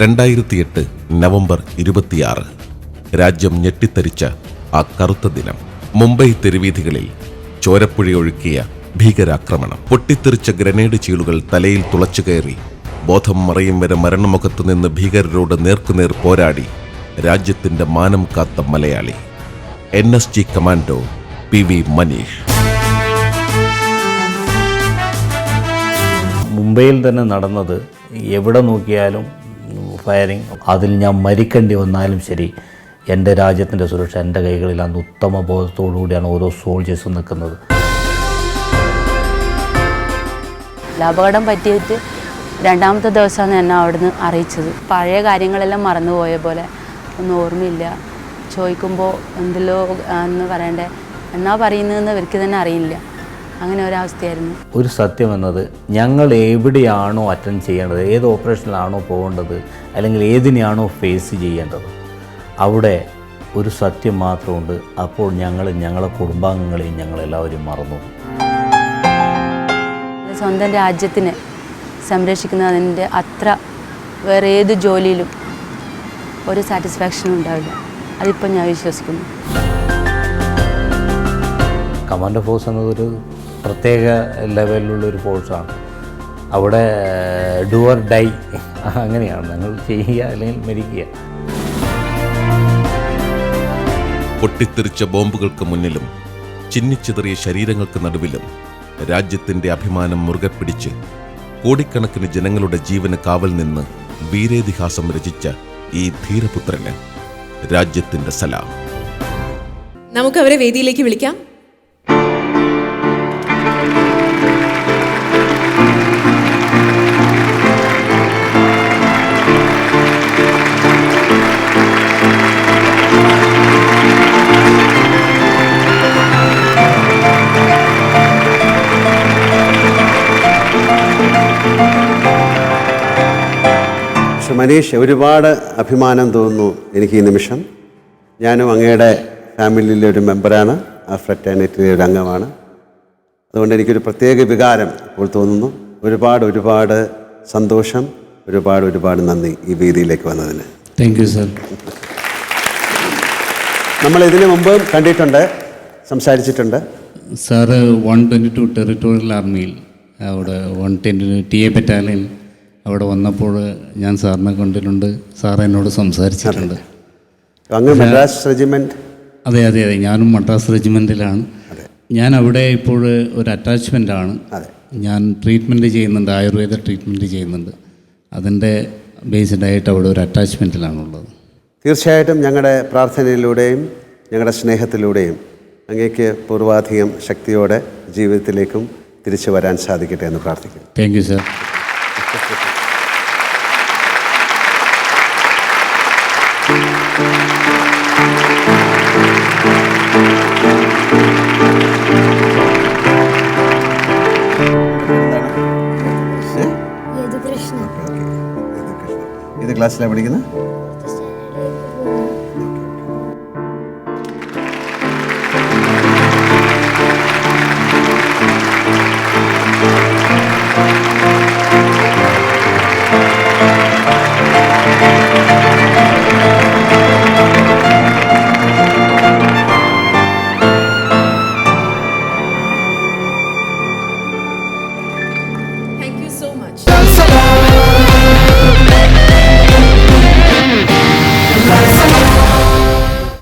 രണ്ടായിരത്തിയെട്ട് November ഇരുപത്തിയാറ്. രാജ്യം ഞെട്ടിത്തരിച്ച ആ കറുത്ത ദിനം. മുംബൈ തെരുവീഥികളിൽ ചോരപ്പുഴയൊഴുക്കിയ ഭീകരാക്രമണം. പൊട്ടിത്തെറിച്ച ഗ്രനേഡ് ചീളുകൾ തലയിൽ തുളച്ചു കയറി. ബോധം മറയും വരെ മരണമുഖത്തു നിന്ന് ഭീകരരോട് നേർക്കുനേർ പോരാടി രാജ്യത്തിന്റെ മാനം കാത്ത Malayali. N S G commando P V Manish. മുംബൈയിൽ തന്നെ നടന്നത് എവിടെ നോക്കിയാലും ഫയറിങ് അതിൽ ഞാൻ മരിക്കേണ്ടി വന്നാലും ശരി എന്റെ രാജ്യത്തിന്റെ സുരക്ഷ എന്റെ കൈകളിലാണ് ഉത്തമ ബോധത്തോടു കൂടിയാണ് ഓരോ സോൾജേഴ്സും നിൽക്കുന്നത്. അപകടം പറ്റിയിട്ട് രണ്ടാമത്തെ ദിവസമാണ് എന്നെ അവിടുന്ന് അറിയിച്ചത്. പഴയ കാര്യങ്ങളെല്ലാം മറന്നുപോയ പോലെ ഒന്നും ഓർമ്മയില്ല. ചോദിക്കുമ്പോൾ എന്തെല്ലോ എന്ന് പറയണ്ടേ എന്നാ പറയുന്നതെന്ന് ഇവർക്ക് തന്നെ അറിയില്ല. അങ്ങനെ ഒരവസ്ഥയായിരുന്നു. ഒരു സത്യം എന്നത് ഞങ്ങൾ എവിടെയാണോ അറ്റൻഡ് ചെയ്യേണ്ടത് ഏത് ഓപ്പറേഷനിലാണോ പോകേണ്ടത് അല്ലെങ്കിൽ ഏതിനെയാണോ ഫേസ് ചെയ്യേണ്ടത് അവിടെ ഒരു സത്യം മാത്രമുണ്ട്. അപ്പോൾ ഞങ്ങൾ ഞങ്ങളെ കുടുംബാംഗങ്ങളെയും ഞങ്ങളെല്ലാവരും മറന്നു. സ്വന്തം രാജ്യത്തിനെ സംരക്ഷിക്കുന്നതിന്റെ അത്ര വേറെ ഏത് ജോലിയിലും ഒരു സാറ്റിസ്ഫാക്ഷൻ ഉണ്ടാവില്ല. അതിപ്പോൾ ഞാൻ വിശ്വസിക്കുന്നു. കമാൻഡോ ഫോഴ്സ് എന്നതൊരു പ്രത്യേക ലെവലിലുള്ള ഒരു ഫോഴ്സാണ് അവിടെ ഡുവർ ഡൈ അങ്ങനെയാണ്. ഞങ്ങൾ ചെയ്യുക അല്ലെങ്കിൽ മരിക്കുക. പൊട്ടിത്തെറിച്ച ബോംബുകൾക്ക് മുന്നിലും ചിന്നിച്ചിതറിയ ശരീരങ്ങൾക്ക് നടുവിലും രാജ്യത്തിന്റെ അഭിമാനം മുറുകെ പിടിച്ച് കോടിക്കണക്കിന് ജനങ്ങളുടെ ജീവന് കാവൽ നിന്ന് വീരേതിഹാസം രചിച്ച ഈ ധീരപുത്രന് രാജ്യത്തിന്റെ സലാം. നമുക്ക് അവരെ വേദിയിലേക്ക് വിളിക്കാം. പക്ഷെ മനീഷ് ഒരുപാട് അഭിമാനം തോന്നുന്നു എനിക്ക് ഈ നിമിഷം. ഞാനും അങ്ങയുടെ ഫാമിലിയിലെ ഒരു മെമ്പറാണ്. ആ ഫ്രറ്റേണിറ്റിയിലെ ഒരു അംഗമാണ്. അതുകൊണ്ട് എനിക്കൊരു പ്രത്യേക വികാരം ഇപ്പോൾ തോന്നുന്നു. ഒരുപാട് ഒരുപാട് സന്തോഷം ഒരുപാട് ഒരുപാട് നന്ദി ഈ വേദിയിലേക്ക് വന്നതിന്. താങ്ക് യു സർ നമ്മൾ ഇതിനു മുമ്പ് കണ്ടിട്ടുണ്ട് സംസാരിച്ചിട്ടുണ്ട്. Sir one twenty two territorial ആർമിയിൽ അവിടെ one twenty T A battalion അവിടെ വന്നപ്പോൾ ഞാൻ സാറിനെ കണ്ടിട്ടുണ്ട്. സാർ എന്നോട് സംസാരിച്ചിട്ടുണ്ട്. അങ്ങ് മദ്രാസ് റെജിമെന്റ് അതെ അതെ അതെ. ഞാനും മദ്രാസ് റെജിമെന്റിലാണ് ഞാൻ അവിടെ ഇപ്പോൾ ഒരു അറ്റാച്ച്മെന്റാണ് അതെ. ഞാൻ ട്രീറ്റ്മെന്റ് ചെയ്യുന്നുണ്ട്. ആയുർവേദ ട്രീറ്റ്മെന്റ് ചെയ്യുന്നുണ്ട്. അതിന്റെ ബേസ്ഡ് ആയിട്ട് അവിടെ ഒരു അറ്റാച്ച്മെന്റിലാണുള്ളത് തീർച്ചയായിട്ടും ഞങ്ങളുടെ പ്രാർത്ഥനയിലൂടെയും ഞങ്ങളുടെ സ്നേഹത്തിലൂടെയും അങ്ങേക്ക് പൂർവാധികം ശക്തിയോടെ ജീവിതത്തിലേക്കും തിരിച്ചു വരാൻ സാധിക്കട്ടെ എന്ന് പ്രാർത്ഥിക്കുന്നു. താങ്ക് യു സർ ഇത് ക്ലാസ്സിലാണ് പഠിക്കുന്നത് താങ്ക് യു സോ മച്ച്